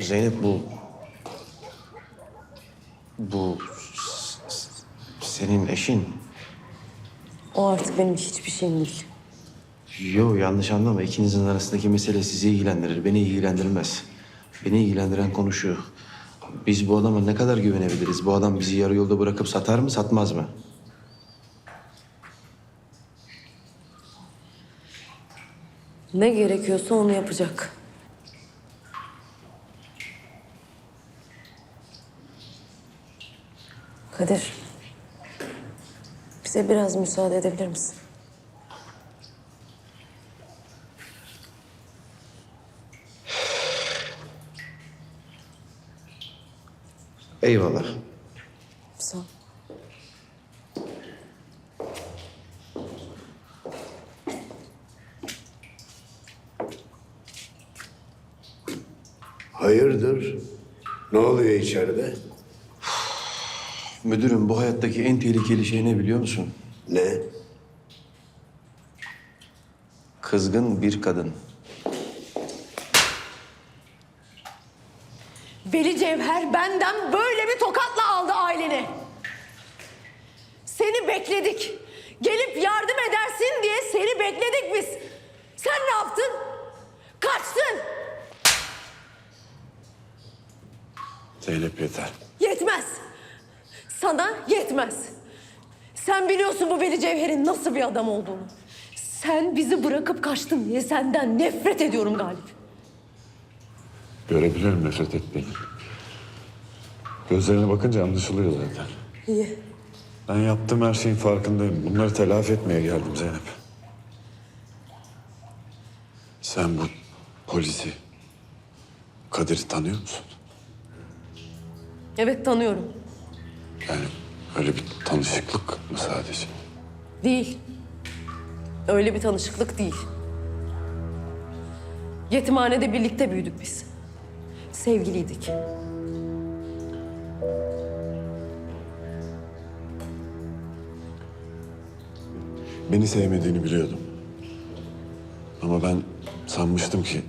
Zeynep bu... Bu... Senin eşin. O artık benim hiçbir şeyim değil. Yo yanlış anlama. İkinizin arasındaki mesele sizi ilgilendirir. Beni ilgilendirmez. Beni ilgilendiren konu şu. Biz bu adama ne kadar güvenebiliriz? Bu adam bizi yarı yolda bırakıp satar mı, satmaz mı? Ne gerekiyorsa onu yapacak. Kadir. Bize biraz müsaade edebilir misin? Eyvallah. Sağ ol. Hayırdır? Ne oluyor içeride? Müdürüm bu hayattaki en tehlikeli şey ne biliyor musun? Ne? Kızgın bir kadın. Veli Cevher benden böyle bir tokatla aldı aileni. Seni bekledik. Gelip yardım edersin diye seni bekledik biz. Sen ne yaptın? Kaçtın. Zeynep yeter. Yetmez. Sana yetmez. Sen biliyorsun bu Veli Cevher'in nasıl bir adam olduğunu. Sen bizi bırakıp kaçtın diye senden nefret ediyorum Galip. Görebilirim nefret ettiğini. Gözlerine bakınca anlaşılıyor zaten. İyi. Ben yaptığım her şeyin farkındayım. Bunları telafi etmeye geldim Zeynep. Sen bu polisi, Kadir'i tanıyor musun? Evet tanıyorum. Yani öyle bir tanışıklık mı sadece? Değil. Öyle bir tanışıklık değil. Yetimhanede birlikte büyüdük biz. Sevgiliydik. Beni sevmediğini biliyordum. Ama ben sanmıştım ki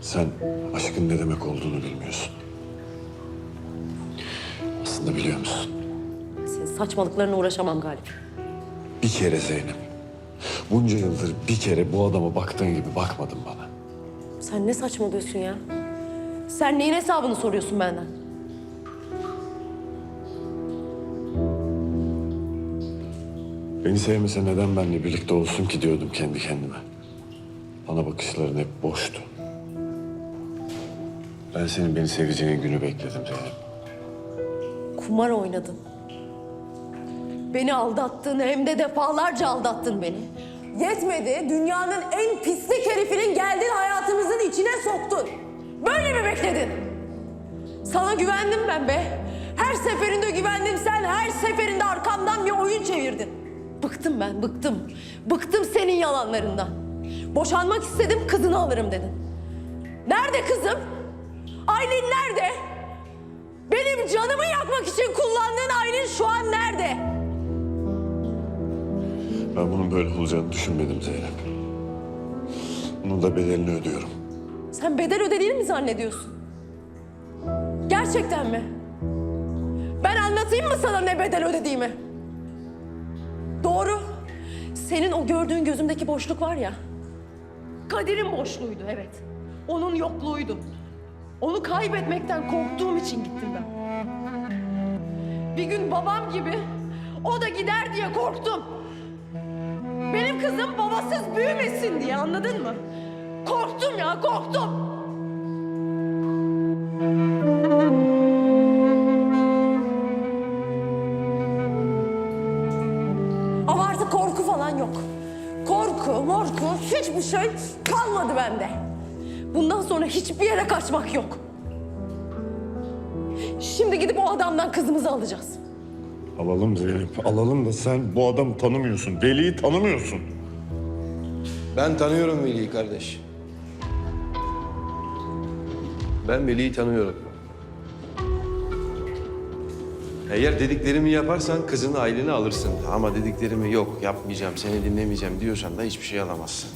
sen aşkın ne demek olduğunu bilmiyorsun. Aslında biliyor musun? Senin saçmalıklarına uğraşamam Galip. Bir kere Zeynep. Bunca yıldır bir kere bu adama baktığın gibi bakmadın bana. Sen ne saçmalıyorsun ya? Sen neyin hesabını soruyorsun benden? Beni sevmese neden benimle birlikte olsun ki diyordum kendi kendime. Bana bakışların hep boştu. Ben senin beni seveceğin günü bekledim Zeynep. Kumar oynadın. Beni aldattın hem de defalarca aldattın beni. Yetmedi, dünyanın en pislik herifinin geldin hayatımızın içine soktun. Böyle mi bekledin? Sana güvendim ben be. Her seferinde güvendim sen her seferinde arkamdan bir oyun çevirdin. Bıktım ben, bıktım. Bıktım senin yalanlarından. Boşanmak istedim, kızını alırım dedin. Nerede kızım? Aylin nerede? Benim canımı yakmak için kullandığın Aylin şu an nerede? Ben bunun böyle olacağını düşünmedim Zeynep. Bunun da bedelini ödüyorum. Sen bedel ödediğini mi zannediyorsun? Gerçekten mi? Ben anlatayım mı sana ne bedel ödediğimi? Doğru. Senin o gördüğün gözümdeki boşluk var ya. Kadir'in boşluğuydu evet. Onun yokluğuydu. Onu kaybetmekten korktuğum için gittim ben. Bir gün babam gibi o da gider diye korktum. Benim kızım babasız büyümesin diye anladın mı? Korktum ya korktum. Ama artık korku falan yok. Korku, morku, hiçbir şey kalmadı bende. Bundan sonra hiçbir yere kaçmak yok. Şimdi gidip o adamdan kızımızı alacağız. Alalım Zeynep, alalım da sen bu adamı tanımıyorsun. Veli'yi tanımıyorsun. Ben tanıyorum Veli'yi kardeş. Ben Veli'yi tanıyorum. Eğer dediklerimi yaparsan kızını aileni alırsın. Ama dediklerimi yok yapmayacağım, seni dinlemeyeceğim diyorsan da hiçbir şey alamazsın.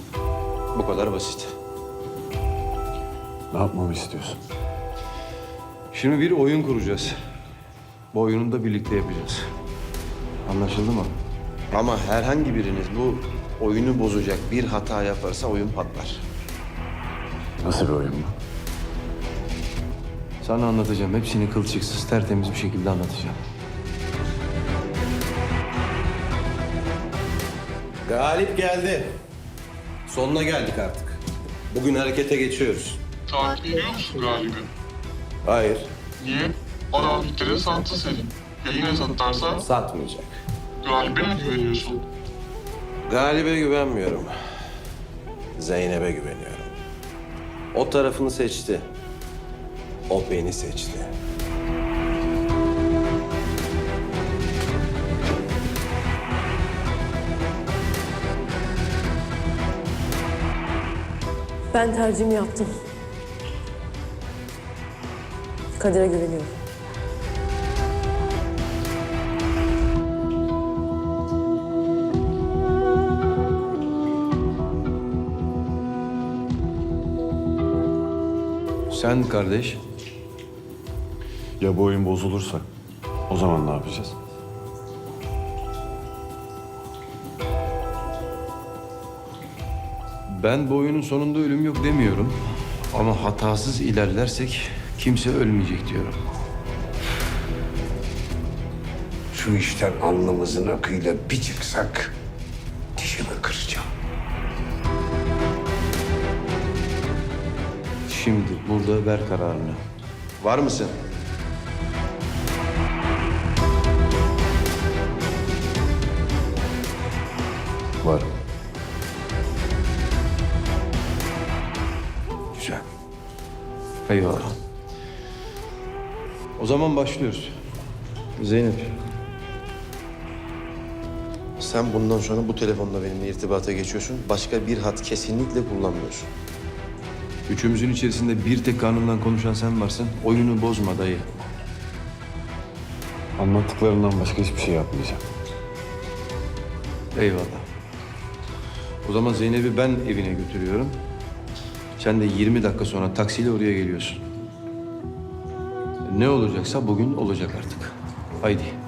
Bu kadar basit. Ne yapmamı istiyorsun? Şimdi bir oyun kuracağız. Bu oyunu da birlikte yapacağız. Anlaşıldı mı? Ama herhangi biriniz bu oyunu bozacak bir hata yaparsa oyun patlar. Nasıl bir oyun bu? Sana anlatacağım. Hepsini kılçıksız, tertemiz bir şekilde anlatacağım. Galip geldi. Sonuna geldik artık. Bugün harekete geçiyoruz. Takip ediyor musun galibi? Hayır, Niye? Adam fikrine sattı seni. Ya yine satarsa satmayacak. galibe mi güveniyorsun? Galip'e güvenmiyorum. Zeynep'e güveniyorum. O tarafını seçti. O beni seçti. Ben tercihimi yaptım. Kadir'e güveniyorum. Sen kardeş, Ya bu oyun bozulursa? O zaman ne yapacağız? ben bu oyunun sonunda ölüm yok demiyorum. Ama hatasız ilerlersek kimse ölmeyecek diyorum. Şu işten alnımızın akıyla bir çıksak dişimi kıracağım. Şimdi burada ver kararını. Var mısın? Var. Güzel. Eyvallah. O zaman başlıyoruz. Zeynep. Sen bundan sonra bu telefonla benimle irtibata geçiyorsun. Başka bir hat kesinlikle kullanmıyorsun. Üçümüzün içerisinde bir tek kanundan konuşan sen varsın. Oyunu bozma dayı. Anlattıklarından başka hiçbir şey yapmayacağım. Eyvallah. O zaman Zeynep'i ben evine götürüyorum. Sen de 20 dakika sonra taksiyle oraya geliyorsun. Ne olacaksa bugün olacak artık. Haydi.